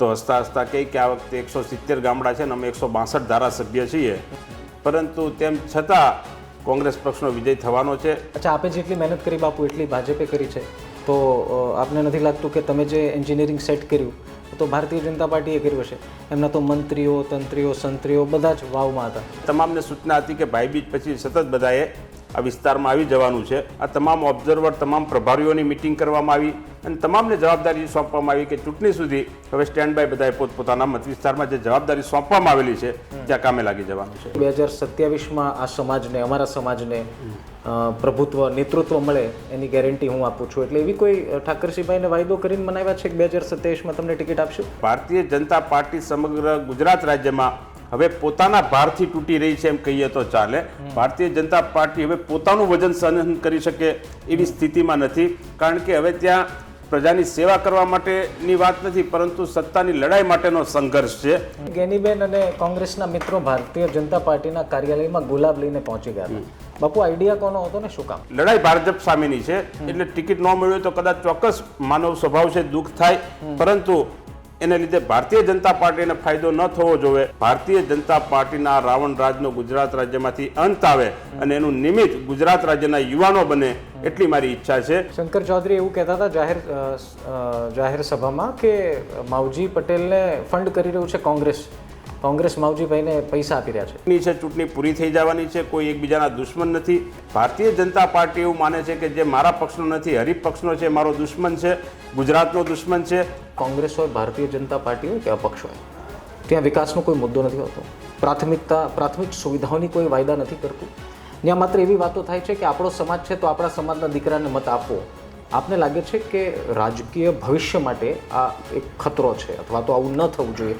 તો હસતા હસતા કહે કે આ વખતે એકસો સિત્તેર ગામડા છે ને અમે એકસો બાસઠ ધારાસભ્ય છીએ. પરંતુ તેમ છતાં કોંગ્રેસ પક્ષનો વિજય થવાનો છે. અચ્છા આપે જેટલી મહેનત કરી બાપુ એટલી ભાજપે કરી છે. તો આપને નથી લાગતું કે તમે જે એન્જિનિયરિંગ સેટ કર્યું તો ભારતીય જનતા પાર્ટીએ કર્યું હશે? એમના તો મંત્રીઓ તંત્રીઓ સંત્રીઓ બધા જ વાવમાં હતા. તમામને સૂચના હતી કે ભાઈબીજ પછી સતત બધાએ આ વિસ્તારમાં આવી જવાનું છે. આ તમામ ઓબ્ઝર્વર તમામ પ્રભારીઓની મિટિંગ કરવામાં આવી અને તમામને જવાબદારી સોંપવામાં આવી કે ચૂંટણી સુધી હવે સ્ટેન્ડ બાય બધાએ પોતપોતાના મત વિસ્તારમાં જે જવાબદારી સોંપવામાં આવેલી છે ત્યાં કામે લાગી જવાનું છે. બે હજાર સત્યાવીસમાં આ સમાજને અમારા સમાજને પ્રભુત્વ નેતૃત્વ મળે એની ગેરંટી હું આપું છું. એટલે એવી કોઈ ઠાકરસિંહભાઈને વાયદો કરીને મનાવ્યા છે કે બે હજાર સત્યાવીસમાં તમને ટિકિટ આપશું? ભારતીય જનતા પાર્ટી સમગ્ર ગુજરાત રાજ્યમાં હવે પોતાના ભારથી તૂટી રહી છે એમ કહીએ તો ચાલે. ભારતીય જનતા પાર્ટી હવે પોતાનું વજન સહન કરી શકે એવી સ્થિતિમાં નથી. કારણ કે હવે ત્યાં પ્રજાની સેવા કરવા માટેની વાત નથી પરંતુ સત્તાની લડાઈ માટેનો સંઘર્ષ છે. ગેનીબેન અને કોંગ્રેસના મિત્રો ભારતીય જનતા પાર્ટીના કાર્યાલયમાં ગુલાબ લઈને પહોંચી ગયા બાપુ આઈડિયા કોનો હતો ને? શું કામ? લડાઈ ભાજપ સામેની છે. એટલે ટિકિટ ન મળ્યું તો કદાચ ચોક્કસ માનવ સ્વભાવ છે દુઃખ થાય. પરંતુ એને લીધે ભારતીય જનતા પાર્ટીને ફાયદો ન થવો જોઈએ ભારતીય જનતા પાર્ટીના રાવણ રાજનો ગુજરાત રાજ્યમાંથી અંત આવે અને એનું નિમિત્ત ગુજરાત રાજ્યના યુવાનો બને એટલી મારી ઈચ્છા છે. શંકર ચૌધરી એવું કહેતા હતા જાહેર જાહેર સભામાં કે માવજી પટેલને ફંડ કરી રહ્યું છે કોંગ્રેસ. કોંગ્રેસ માવજીભાઈને પૈસા આપી રહ્યા છે. છે ચૂંટણી પૂરી થઈ જવાની છે કોઈ એકબીજાના દુશ્મન નથી. ભારતીય જનતા પાર્ટી એવું માને છે કે જે મારા પક્ષનો નથી હરીફ પક્ષનો છે મારો દુશ્મન છે ગુજરાતનો દુશ્મન છે. કોંગ્રેસ હોય ભારતીય જનતા પાર્ટી હોય કે અપક્ષ હોય ત્યાં વિકાસનો કોઈ મુદ્દો નથી હોતો. પ્રાથમિકતા પ્રાથમિક સુવિધાઓની કોઈ વાયદા નથી કરતું. ત્યાં માત્ર એવી વાતો થાય છે કે આપણો સમાજ છે તો આપણા સમાજના દીકરાને મત આપવો. આપને લાગે છે કે રાજકીય ભવિષ્ય માટે આ એક ખતરો છે અથવા તો આવું ન થવું જોઈએ?